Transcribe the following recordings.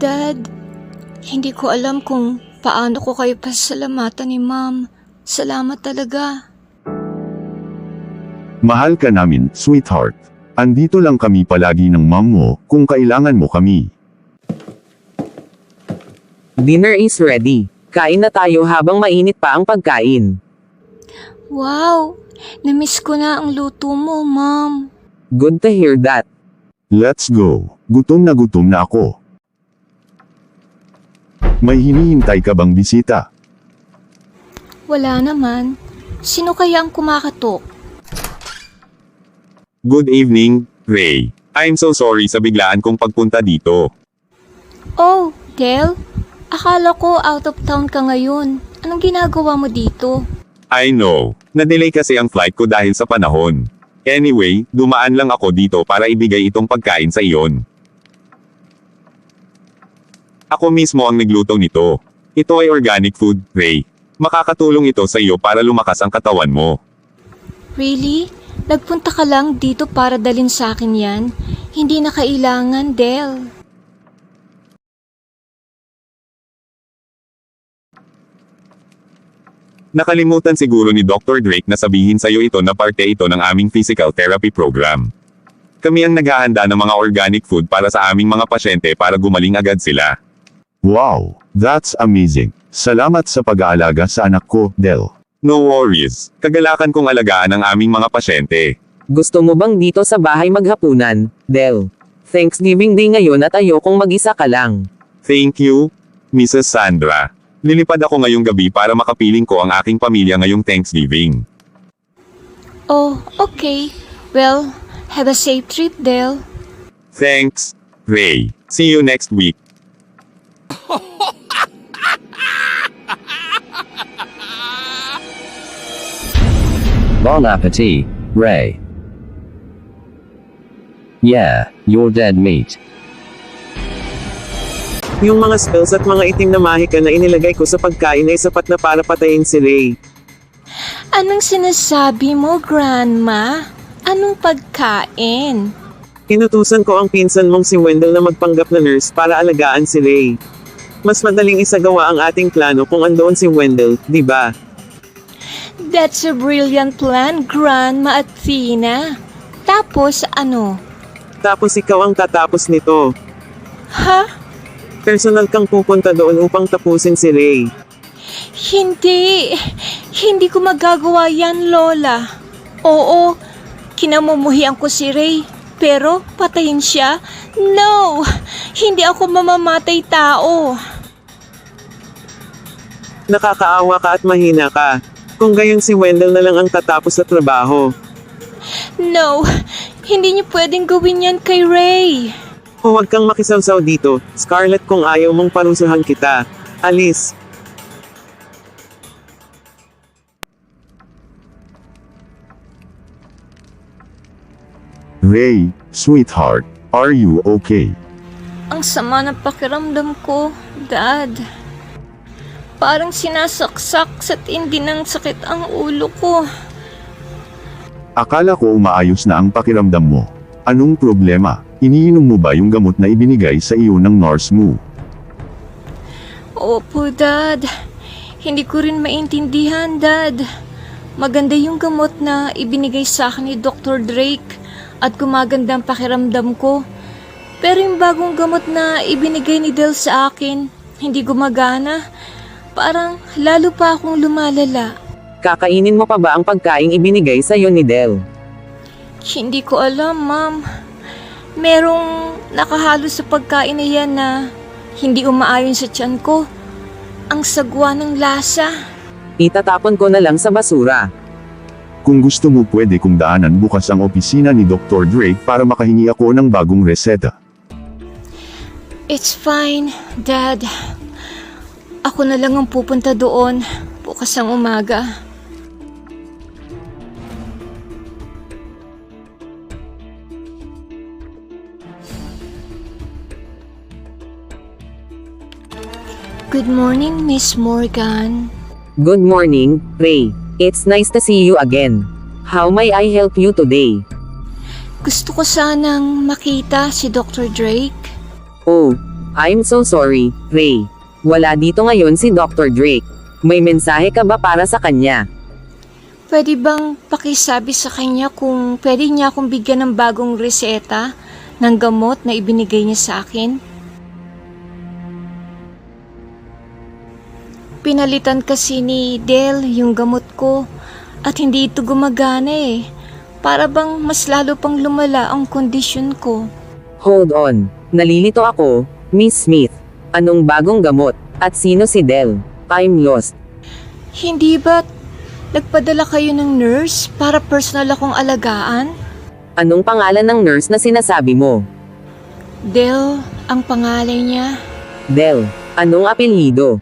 Dad, hindi ko alam kung paano ko kayo pasalamatan ni Ma'am. Salamat talaga. Mahal ka namin, sweetheart. Andito lang kami palagi ng mom mo kung kailangan mo kami. Dinner is ready. Kain na tayo habang mainit pa ang pagkain. Wow! Namiss ko na ang luto mo, Ma'am. Good to hear that. Let's go. Gutom na gutom na ako. May hinihintay ka bang bisita? Wala naman. Sino kaya ang kumakatok? Good evening, Ray. I'm so sorry sa biglaan kong pagpunta dito. Oh, Del? Akala ko out of town ka ngayon. Anong ginagawa mo dito? I know, na-delay kasi ang flight ko dahil sa panahon. Anyway, dumaan lang ako dito para ibigay itong pagkain sa iyon. Ako mismo ang nagluto nito. Ito ay organic food, Ray. Makakatulong ito sa iyo para lumakas ang katawan mo. Really? Nagpunta ka lang dito para dalin sa akin yan? Hindi na kailangan, Del. Nakalimutan siguro ni Dr. Drake na sabihin sa iyo ito na parte ito ng aming physical therapy program. Kami ang naghahanda ng mga organic food para sa aming mga pasyente para gumaling agad sila. Wow, that's amazing. Salamat sa pag-aalaga sa anak ko, Del. No worries. Kagalakan kong alagaan ang aming mga pasyente. Gusto mo bang dito sa bahay maghapunan, Del? Thanksgiving Day ngayon at ayokong mag-isa ka lang. Thank you, Mrs. Sandra. Lilipad ako ngayong gabi para makapiling ko ang aking pamilya ngayong Thanksgiving. Oh, okay. Well, have a safe trip, Del. Thanks, Ray. See you next week. Bon appetit, Ray. Yeah, you're dead meat. Yung mga spells at mga itim na mahika na inilagay ko sa pagkain ay sapat na para patayin si Ray. Anong sinasabi mo, Grandma? Anong pagkain? Inutusan ko ang pinsan mong si Wendell na magpanggap na nurse para alagaan si Ray. Mas madaling isagawa ang ating plano kung andoon si Wendell, di ba? That's a brilliant plan, Grandma Athena. Tapos ano? Tapos ikaw ang tatapos nito. Ha? Personal kang pupunta doon upang tapusin si Ray. Hindi. Hindi ko magagawa yan, Lola. Oo, kinamumuhian ko si Ray. Pero patayin siya? No! Hindi ako mamamatay tao. Nakakaawa ka at mahina ka. Kung gayon si Wendell na lang ang tatapos sa trabaho. No, hindi niyo pwedeng gawin yan kay Ray. O huwag kang makisawsaw dito, Scarlett kung ayaw mong parusuhan kita. Alis. Ray, sweetheart, are you okay? Ang sama ng pakiramdam ko, Dad. Parang sinasaksak sa tindi ng sakit ang ulo ko. Akala ko umaayos na ang pakiramdam mo. Anong problema? Iniinom mo ba yung gamot na ibinigay sa iyo ng nurse mo? Opo, Dad. Hindi ko rin maintindihan, Dad. Maganda yung gamot na ibinigay sa akin ni Dr. Drake at gumaganda ang pakiramdam ko. Pero yung bagong gamot na ibinigay ni Del sa akin, hindi gumagana. Parang lalo pa akong lumalala. Kakainin mo pa ba ang pagkaing ibinigay sa'yo ni Del? Hindi ko alam, Ma'am. Merong nakahalo sa pagkain na yan na hindi umaayon sa tiyan ko. Ang sagwa ng lasa. Itatapon ko na lang sa basura. Kung gusto mo pwede kong daanan bukas ang opisina ni Dr. Drake para makahingi ako ng bagong reseta. It's fine, Dad. Ako na lang ang pupunta doon bukas ang umaga. Good morning, Miss Morgan. Good morning, Ray. It's nice to see you again. How may I help you today? Gusto ko sanang makita si Dr. Drake. Oh, I'm so sorry, Ray. Wala dito ngayon si Dr. Drake. May mensahe ka ba para sa kanya? Pwede bang pakisabi sa kanya kung pwede niya akong bigyan ng bagong reseta ng gamot na ibinigay niya sa akin? Pinalitan kasi ni Del yung gamot ko at hindi ito gumagana eh. Para bang mas lalo pang lumala ang kondisyon ko. Hold on. Nalilito ako, Miss Smith. Anong bagong gamot? At sino si Del? I'm lost. Hindi ba nagpadala kayo ng nurse para personal akong alagaan? Anong pangalan ng nurse na sinasabi mo? Del ang pangalan niya. Del. Anong apelyido?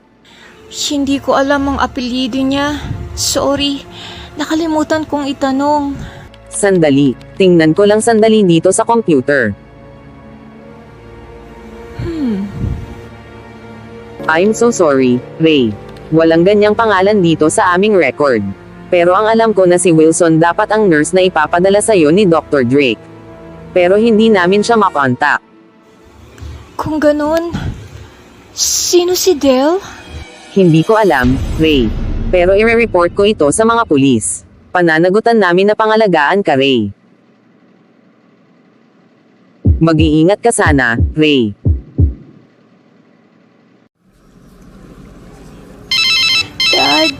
Hindi ko alam ang apelyido niya. Sorry, nakalimutan kong itanong. Sandali. Tingnan ko lang sandali dito sa computer. I'm so sorry, Ray. Walang ganyang pangalan dito sa aming record. Pero ang alam ko na si Wilson dapat ang nurse na ipapadala sa'yo ni Dr. Drake. Pero hindi namin siya makontak. Kung ganun, sino si Del? Hindi ko alam, Ray. Pero ire-report ko ito sa mga pulis. Pananagutan namin na pangalagaan ka, Ray. Mag-iingat ka sana, Ray. Dad,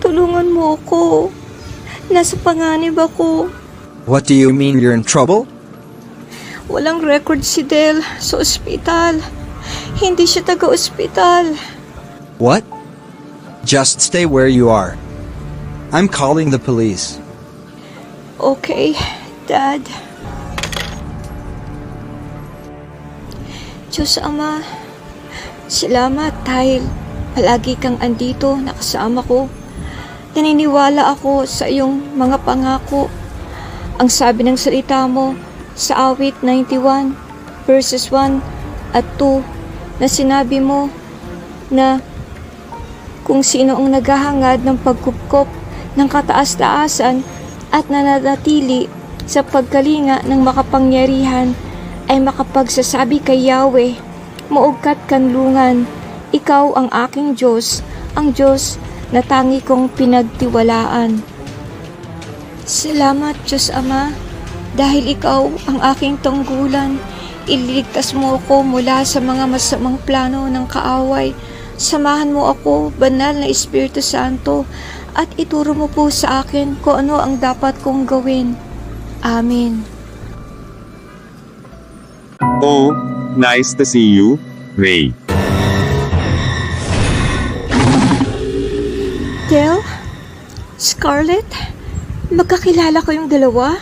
tulungan mo ako. Nasa panganib ako. What do you mean you're in trouble? Walang record si Del sa ospital. Hindi siya taga-ospital. What? Just stay where you are. I'm calling the police. Okay, Dad. Diyos Ama, salamat dahil palagi kang andito nakasama ko. Naniniwala ako sa iyong mga pangako. Ang sabi ng salita mo sa awit 91 verses 1 at 2 na sinabi mo na kung sino ang naghahangad ng pagkupkop ng kataas-taasan at nananatili sa pagkalinga ng makapangyarihan ay makapagsasabi kay Yahweh, Maugkat kanlungan, ikaw ang aking Diyos, ang Diyos na tangi kong pinagtiwalaan. Salamat Diyos Ama, dahil ikaw ang aking tunggulan, ililigtas mo ako mula sa mga masamang plano ng kaaway. Samahan mo ako, banal na Espiritu Santo, at ituro mo po sa akin kung ano ang dapat kong gawin. Amen. Oh, nice to see you, Ray. Del? Scarlett? Magkakilala kayong dalawa?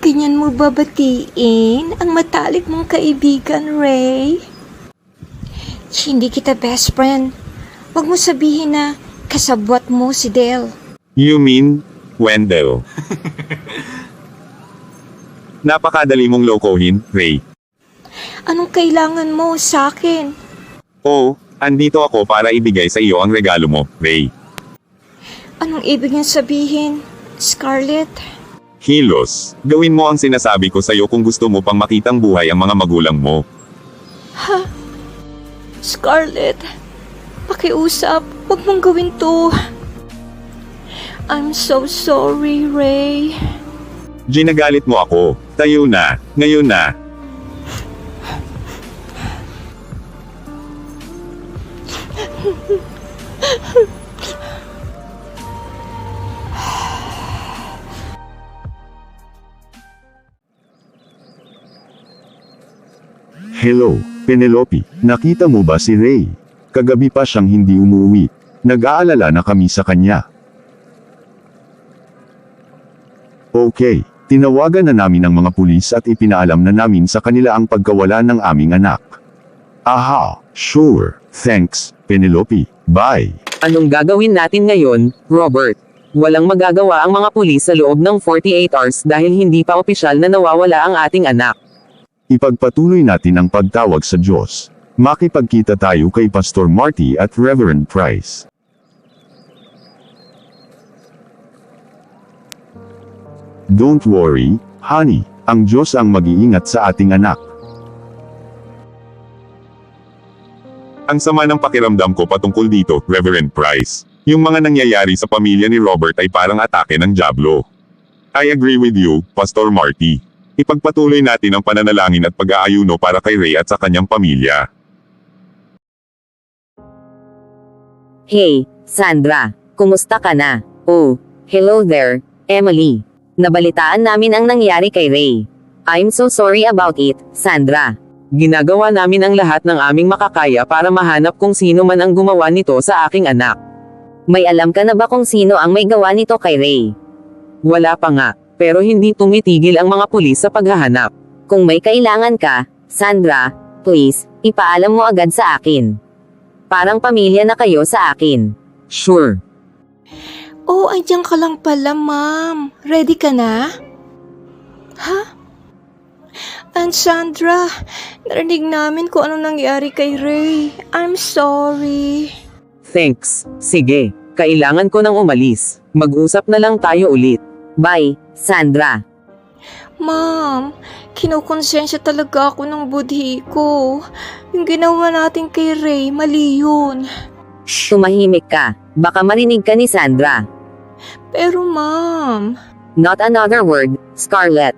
Ganyan mo babatiin ang matalik mong kaibigan, Ray? Hindi kita best friend. Huwag mo sabihin na kasabwat mo si Del. You mean, Wendell. Napakadali mong lokohin, Ray. Anong kailangan mo sa akin? Oh, andito ako para ibigay sa iyo ang regalo mo, Ray. Anong ibig niyang sabihin, Scarlett? Hilos, gawin mo ang sinasabi ko sa iyo kung gusto mo pang makitang buhay ang mga magulang mo. Scarlett, pakiusap, huwag mong gawin to. I'm so sorry, Ray. Ginagalit mo ako. Tayo na. Ngayon na. Hello, Penelope. Nakita mo ba si Ray? Kagabi pa siyang hindi umuwi. Nag-aalala na kami sa kanya. Okay, tinawagan na namin ang mga pulis at ipinaalam na namin sa kanila ang pagkawala ng aming anak. Aha, sure, thanks, Penelope, bye. Anong gagawin natin ngayon, Robert? Walang magagawa ang mga pulis sa loob ng 48 hours dahil hindi pa opisyal na nawawala ang ating anak. Ipagpatuloy natin ang pagtawag sa Diyos. Makipagkita tayo kay Pastor Marty at Reverend Price. Don't worry, honey. Ang Diyos ang mag-iingat sa ating anak. Ang sama ng pakiramdam ko patungkol dito, Reverend Price. Yung mga nangyayari sa pamilya ni Robert ay parang atake ng Diablo. I agree with you, Pastor Marty. Ipagpatuloy natin ang pananalangin at pag-aayuno para kay Ray at sa kanyang pamilya. Hey, Sandra. Kumusta ka na? Oh, hello there, Emily. Nabalitaan namin ang nangyari kay Ray. I'm so sorry about it, Sandra. Ginagawa namin ang lahat ng aming makakaya para mahanap kung sino man ang gumawa nito sa aking anak. May alam ka na ba kung sino ang may gawa nito kay Ray? Wala pa nga, pero hindi tumitigil ang mga pulis sa paghahanap. Kung may kailangan ka, Sandra, please, ipaalam mo agad sa akin. Parang pamilya na kayo sa akin. Sure. Oh, andyan ka lang pala, ma'am. Ready ka na? Ha? And Sandra, narinig namin kung anong nangyari kay Ray. I'm sorry. Thanks. Sige, kailangan ko nang umalis. Mag-usap na lang tayo ulit. Bye, Sandra. Ma'am, kinukonsensya talaga ako ng budhi ko. Yung ginawa natin kay Ray, mali yun. Tumahimik ka. Baka marinig ka ni Sandra. Pero ma'am, Not another word, Scarlett.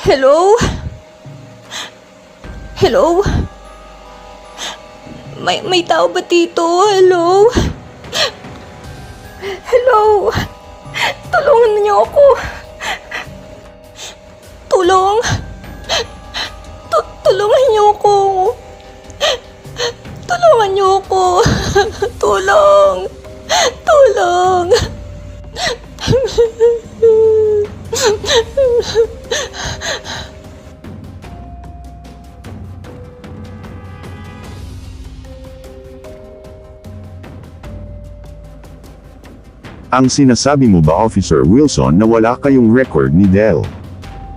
hello? Hello? May, may tao ba dito? Hello? Hello? Tulungan niyo ako. Tulong. Tu- tulungan niyo ako. Tulungan niyo ako. Tulong. Tulong. Ang sinasabi mo ba Officer Wilson na wala kayong record ni Del?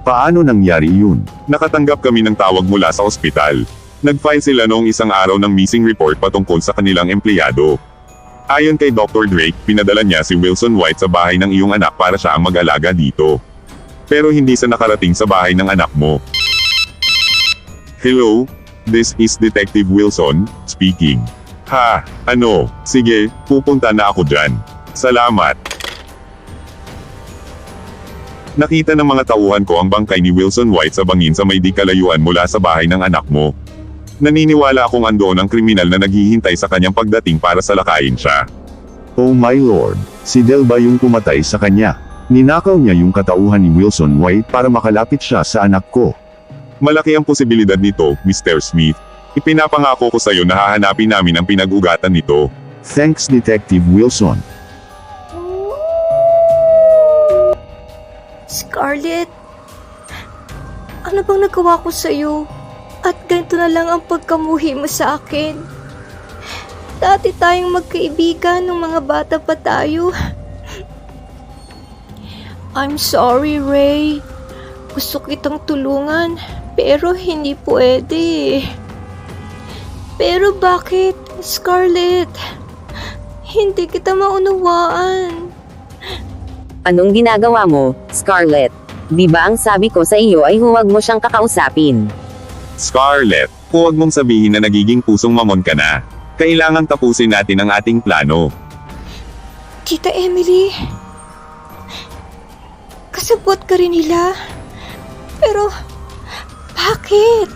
Paano nangyari yun? Nakatanggap kami ng tawag mula sa ospital. Nag-file sila noong isang araw ng missing report patungkol sa kanilang empleyado. Ayon kay Dr. Drake, pinadala niya si Wilson White sa bahay ng iyong anak para siya ang mag-alaga dito. Pero hindi sa nakarating sa bahay ng anak mo. Hello? This is Detective Wilson, speaking. Ha, ano? Sige, pupunta na ako dyan. Salamat. Nakita ng mga tauhan ko ang bangkay ni Wilson White sa bangin sa may di kalayuan mula sa bahay ng anak mo. Naniniwala akong andoon ang kriminal na naghihintay sa kanyang pagdating para salakayin siya. Oh my lord, si Del ba yung pumatay sa kanya? Ninakaw niya yung katauhan ni Wilson White para makalapit siya sa anak ko. Malaki ang posibilidad nito, Mr. Smith. Ipinapangako ko sa iyo na hahanapin namin ang pinag-ugatan nito. Thanks Detective Wilson. Scarlett, ano bang nagawa ko sa'yo? At ganito na lang ang pagkamuhi mo sa akin. Dati tayong magkaibigan nung mga bata pa tayo. I'm sorry, Ray. Gusto kitang tulungan, pero hindi pwede. Pero bakit, Scarlett? Hindi kita maunawaan. Anong ginagawa mo, Scarlett? Di ba ang sabi ko sa iyo ay huwag mo siyang kakausapin? Scarlett, huwag mong sabihin na nagiging pusong mamon ka na. Kailangang tapusin natin ang ating plano. Tita Emily, kasabot ka rin nila. Pero, bakit?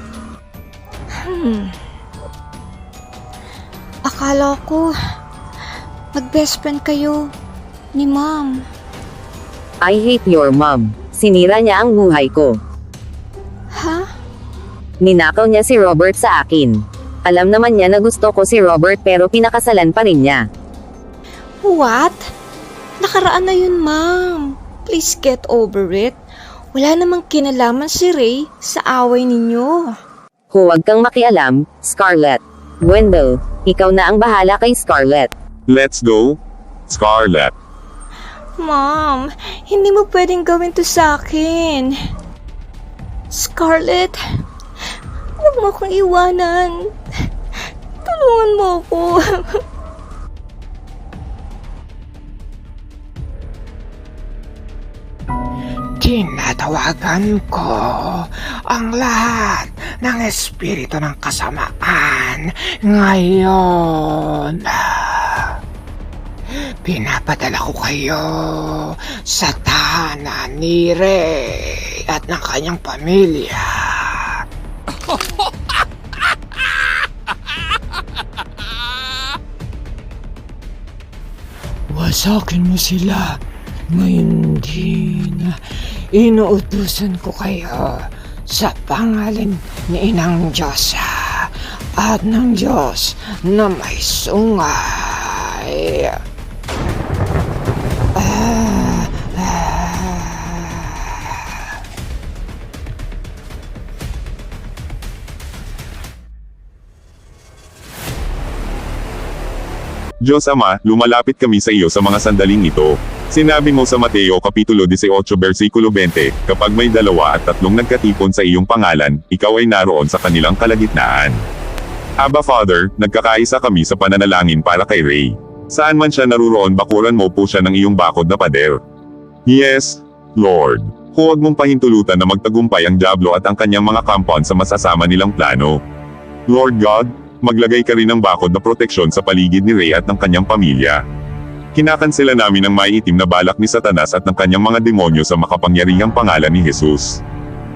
Hmm. Akala ko, mag-best friend kayo ni ma'am. I hate your mom. Sinira niya ang buhay ko. Ha? Ninakaw niya si Robert sa akin. Alam naman niya na gusto ko si Robert pero pinakasalan pa rin niya. What? Nakaraan na yun, ma'am. Please get over it. Wala namang kinalaman si Ray sa away ninyo. Huwag kang makialam, Scarlett. Wendell, ikaw na ang bahala kay Scarlett. Let's go. Scarlett. Ma'am, hindi mo pwedeng gawin to sa akin. Scarlett, huwag mo akong iwanan. Tulungan mo ako. Tinatawagan ko ang lahat ng espiritu ng kasamaan ngayon. Pinapadala ko kayo sa tahanan ni Ray at ng kanyang pamilya. Wasakin mo sila. Ngayon din, inuutusan ko kayo sa pangalan ni Inang Diyos at ng Diyos na may sungay. Diyos Ama, lumalapit kami sa iyo sa mga sandaling ito. Sinabi mo sa Mateo Kapitulo 18 versikulo 20, kapag may dalawa at tatlong nagkatipon sa iyong pangalan, ikaw ay naroon sa kanilang kalagitnaan. Aba Father, nagkakaisa kami sa pananalangin para kay Ray. Saan man siya naruroon bakuran mo po siya ng iyong bakod na pader. Yes, Lord. Huwag mong pahintulutan na magtagumpay ang Diablo at ang kanyang mga compound sa masasama nilang plano. Lord God, maglagay ka rin ng bakod na proteksyon sa paligid ni Ray at ng kanyang pamilya. Kinakansela namin ang maiitim na balak ni Satanas at ng kanyang mga demonyo sa makapangyarihang pangalan ni Jesus.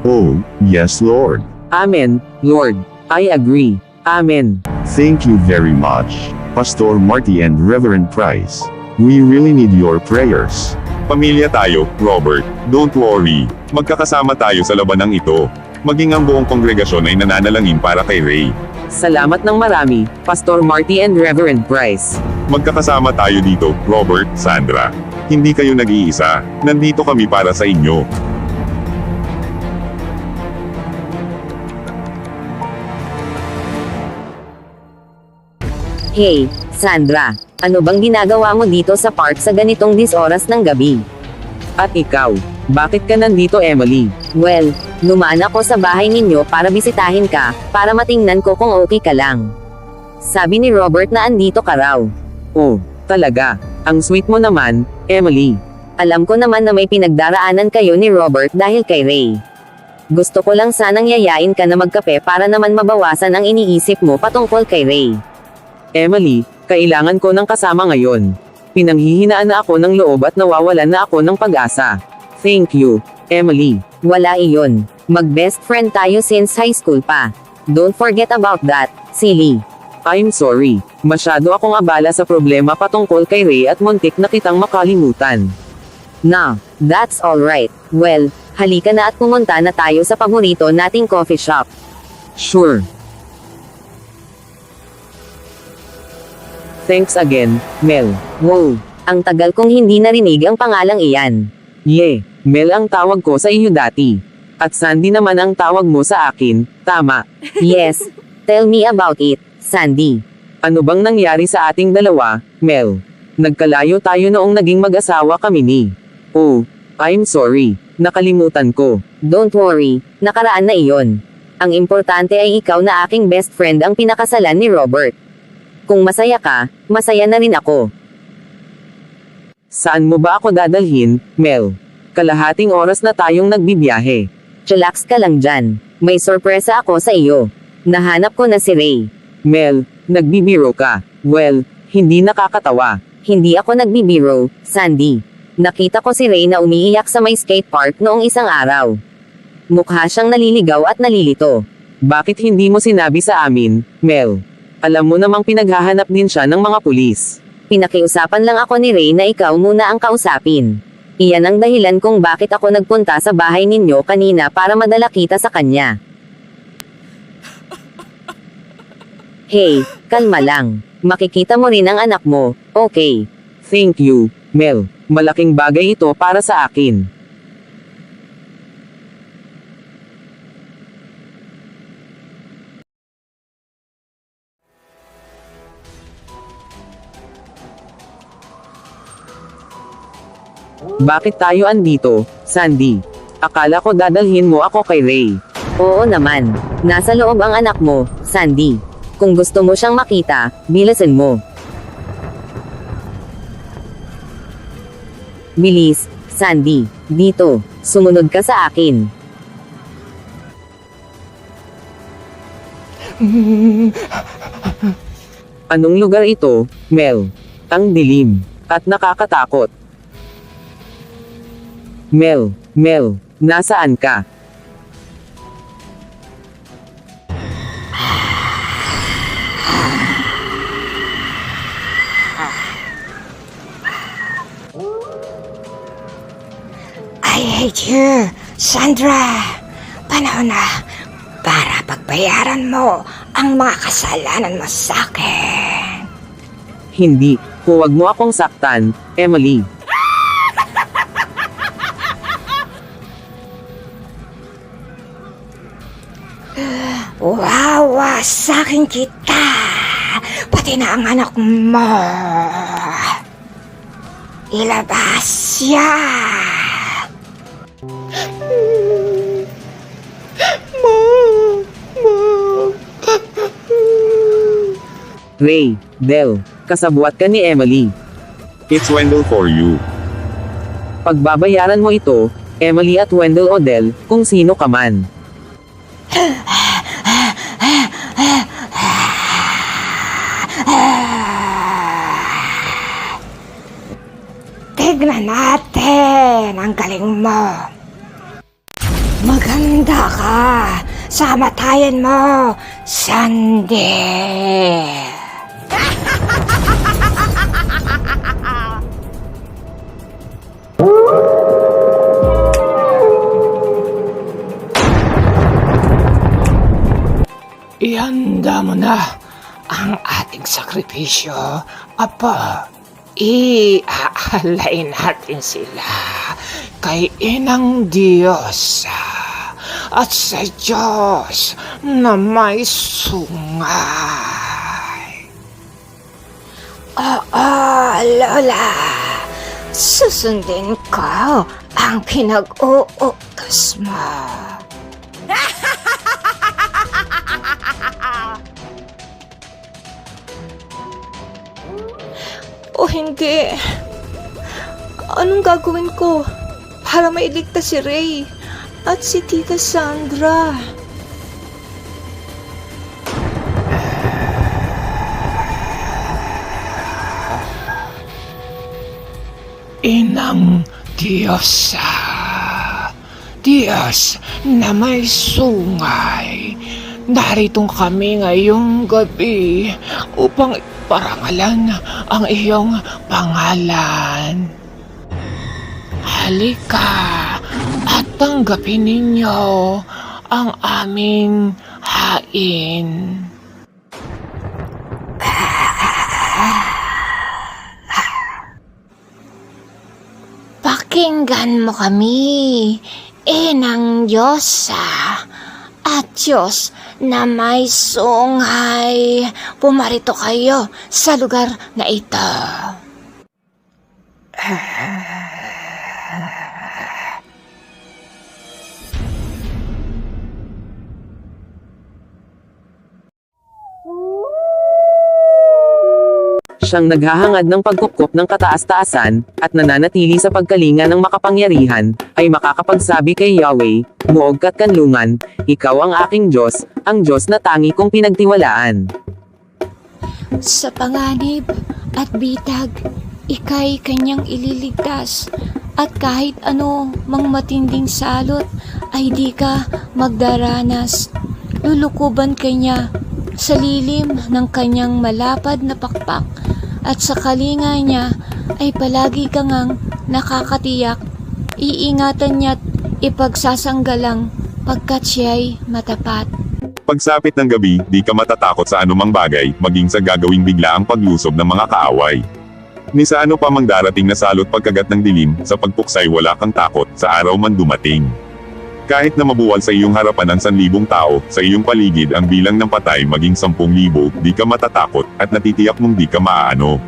Oh, yes Lord. Amen, Lord. I agree. Amen. Thank you very much, Pastor Marty and Reverend Price. We really need your prayers. Pamilya tayo, Robert. Don't worry. Magkakasama tayo sa labanang ito. Maging ang buong kongregasyon ay nananalangin para kay Ray. Salamat ng marami, Pastor Marty and Reverend Bryce. Magkakasama tayo dito, Robert, Sandra. Hindi kayo nag-iisa. Nandito kami para sa inyo. Hey, Sandra. Ano bang ginagawa mo dito sa park sa ganitong disoras ng gabi? At ikaw, bakit ka nandito Emily? Well, lumaan ako sa bahay ninyo para bisitahin ka, para matingnan ko kung okay ka lang. Sabi ni Robert na andito ka raw. Oh, talaga. Ang sweet mo naman, Emily. Alam ko naman na may pinagdaraanan kayo ni Robert dahil kay Ray. Gusto ko lang sanang yayain ka na magkape para naman mabawasan ang iniisip mo patungkol kay Ray. Emily, kailangan ko ng kasama ngayon. Pinanghihinaan na ako ng loob at nawawalan na ako ng pag-asa. Thank you, Emily. Wala iyon. Mag-best friend tayo since high school pa. Don't forget about that, silly. I'm sorry. Masyado akong abala sa problema patungkol kay Ray at muntik na kitang makalimutan. Na, that's alright. Well, halika na at pumunta na tayo sa paborito nating coffee shop. Sure. Thanks again, Mel. Wow, ang tagal kong hindi narinig ang pangalang iyan. Ye, Mel ang tawag ko sa iyo dati. At Sandy naman ang tawag mo sa akin, tama. yes, tell me about it, Sandy. Ano bang nangyari sa ating dalawa, Mel? Nagkalayo tayo noong naging mag-asawa kami ni. Oh, I'm sorry, nakalimutan ko. Don't worry, nakaraan na iyon. Ang importante ay ikaw na aking best friend ang pinakasalan ni Robert. Kung masaya ka, masaya na rin ako. Saan mo ba ako dadalhin, Mel? Kalahating oras na tayong nagbibiyahe. Chillax ka lang dyan. May sorpresa ako sa iyo. Nahanap ko na si Ray. Mel, nagbibiro ka. Well, hindi nakakatawa. Hindi ako nagbibiro, Sandy. Nakita ko si Ray na umiiyak sa may skate park noong isang araw. Mukha siyang naliligaw at nalilito. Bakit hindi mo sinabi sa amin, Mel? Alam mo namang pinaghahanap din siya ng mga pulis. Pinakiusapan lang ako ni Ray na ikaw muna ang kausapin. Iyan ang dahilan kung bakit ako nagpunta sa bahay ninyo kanina para madala kita sa kanya. Hey, kalma lang. Makikita mo rin ang anak mo, okay? Thank you, Mel. Malaking bagay ito para sa akin. Bakit tayo andito, Sandy? Akala ko dadalhin mo ako kay Ray. Oo naman. Nasa loob ang anak mo, Sandy. Kung gusto mo siyang makita, bilasin mo. Bilis, Sandy. Dito. Sumunod ka sa akin. Anong lugar ito, Mel? Ang dilim. At nakakatakot. Mel, Mel, nasaan ka? I hate you, Sandra. Panahon na para pagbayaran mo ang mga kasalanan mo sa akin. Hindi, huwag mo akong saktan, Emily. Wawasakin kita. Pati na ang anak mo. Ilabas yan. Ray, Del, kasabwat ka ni Emily. It's Wendell for you. Pagbabayaran mo ito, Emily at Wendell Odell, kung sino ka man. Tignan natin ang galing mo. Maganda ka sa matayan mo, Sandy. Ihanda mo na ang ating sakripisyo, Apa. Iaalay natin sila kay Inang Diyos at sa Diyos na may sungay. Oo, Lola. Susundin ko ang pinag-uutos mo. Hindi. Anong gagawin ko para mailigtas si Ray at si Tita Sandra? Inang Diyos Diyos na may sungay. Narito kami ngayong gabi upang parangalan ang iyong pangalan. Halika at tanggapin ninyo ang aming hain. Pakinggan mo kami, Inang Diyosa at Diyos na may sungay. Pumarito kayo sa lugar na ito. Siyang naghahangad ng pagkupkop ng kataas-taasan, at nananatili sa pagkalinga ng makapangyarihan, ay makakapagsabi kay Yahweh, Muog ka't kanlungan, Ikaw ang aking Diyos, ang Diyos na tangi kong pinagtiwalaan. Sa panganib at bitag, ikay kanyang ililigtas at kahit ano mang matinding salot ay di ka magdaranas. Lulukuban kanya sa lilim ng kanyang malapad na pakpak at sa kalinga niya ay palagi kang ngang nakakatiyak, iingatan niya't ipagsasanggalang pagkat siya'y matapat. Pagsapit ng gabi, di ka matatakot sa anumang bagay, maging sa gagawing bigla ang paglusob ng mga kaaway. Ni sa ano pa mang darating na salot pagkagat ng dilim, sa pagpuksay wala kang takot, sa araw man dumating. Kahit na mabuwal sa iyong harapan ang sanlibong tao, sa iyong paligid ang bilang ng patay maging sampung libo, di ka matatakot, at natitiyak mong di ka maaano.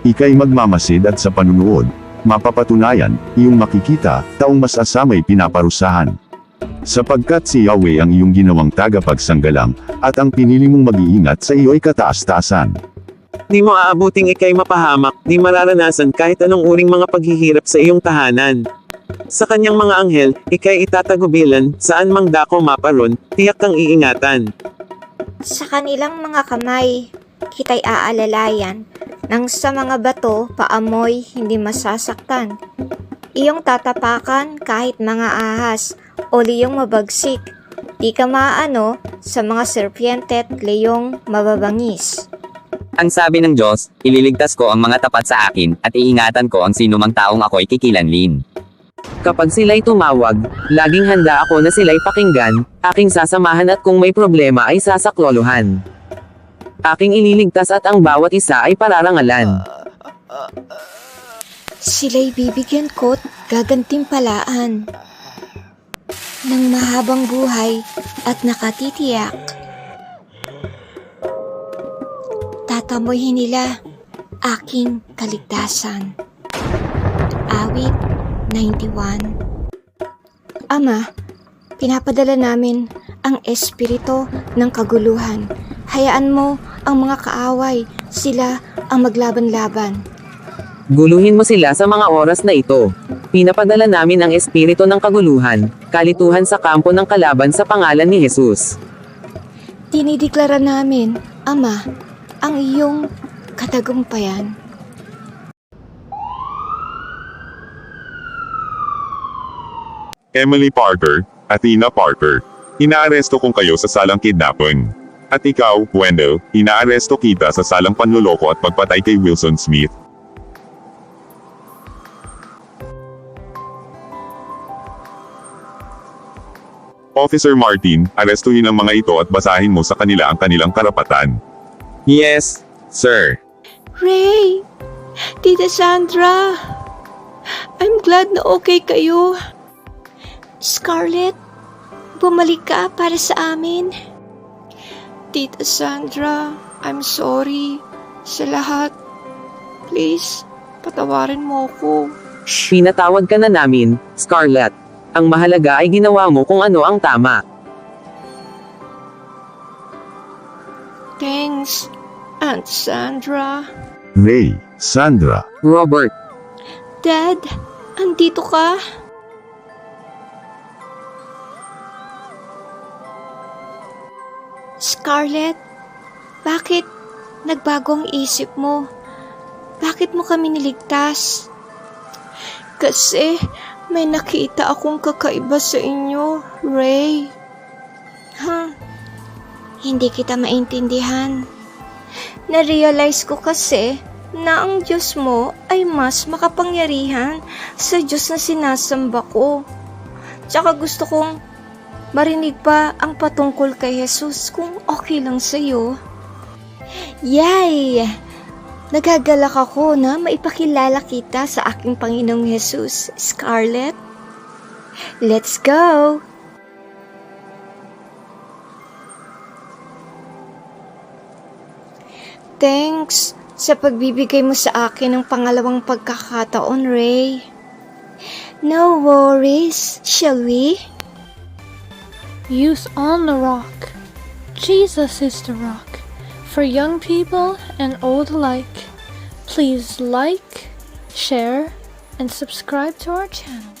Ika'y magmamasid at sa panunood, mapapatunayan, iyong makikita, taong mas asamay pinaparusahan. Sapagkat si Yahweh ang iyong ginawang tagapagsanggalang, at ang pinili mong mag-iingat sa iyo'y kataas-taasan. Di mo aabuting ikay mapahamak, di mararanasan kahit anong uring mga paghihirap sa iyong tahanan. Sa kanyang mga anghel, ikay itatagubilan, saan mang dako maparon, tiyak kang iingatan. Sa kanilang mga kamay, kita'y aalalayan, nang sa mga bato, paamoy, hindi masasaktan. Iyong tatapakan kahit mga ahas, o liyong mabagsik. Di ka maaano sa mga serpiente at leyong mababangis. Ang sabi ng Diyos, ililigtas ko ang mga tapat sa akin, at iingatan ko ang sinumang taong ako'y kikilanlin. Kapag sila'y tumawag, laging handa ako na sila'y pakinggan, aking sasamahan at kung may problema ay sasakloluhan. Aking ililigtas at ang bawat isa ay pararangalan. Sila'y bibigyan ko't gagantimpalaan ng mahabang buhay at nakatitiyak. Tatamoyhin nila aking kaligtasan. Awit 91 Ama, pinapadala namin ang espiritu ng kaguluhan. Hayaan mo ang mga kaaway, sila ang maglaban-laban. Guluhin mo sila sa mga oras na ito. Pinapadala namin ang espiritu ng kaguluhan, kalituhan sa kampo ng kalaban sa pangalan ni Jesus. Dinideklara namin, Ama, ang iyong katagumpayan. Emily Parker, Athena Parker. Inaaresto kong kayo sa salang kidnapping. At ikaw, Wendell, inaaresto kita sa salang panluloko at pagpatay kay Wilson Smith. Officer Martin, arestuhin ang mga ito at basahin mo sa kanila ang kanilang karapatan. Yes, sir. Ray! Tita Sandra! I'm glad na okay kayo. Scarlett, bumalik ka para sa amin. Tita Sandra, I'm sorry sa lahat. Please, patawarin mo ko. Pinatawag ka na namin, Scarlett. Ang mahalaga ay ginawa mo kung ano ang tama. Thanks, Aunt Sandra. Ray, Sandra, Robert, Dad, andito ka? Scarlett, bakit nagbago ang isip mo? Bakit mo kami niligtas? Kasi may nakita akong kakaiba sa inyo, Ray. Ha? Hindi kita maintindihan. Na-realize ko kasi na ang Diyos mo ay mas makapangyarihan sa Diyos na sinasamba ko. Tsaka gusto kong marinig pa ang patungkol kay Jesus kung okay lang sa'yo. Yay! Nagagalak ako na maipakilala kita sa aking Panginoong Jesus, Scarlett. Let's go! Thanks sa pagbibigay mo sa akin ng pangalawang pagkakataon, Ray. No worries, shall we? Youth on the Rock. Jesus is the rock. For young people and old alike. Please like, share, and subscribe to our channel.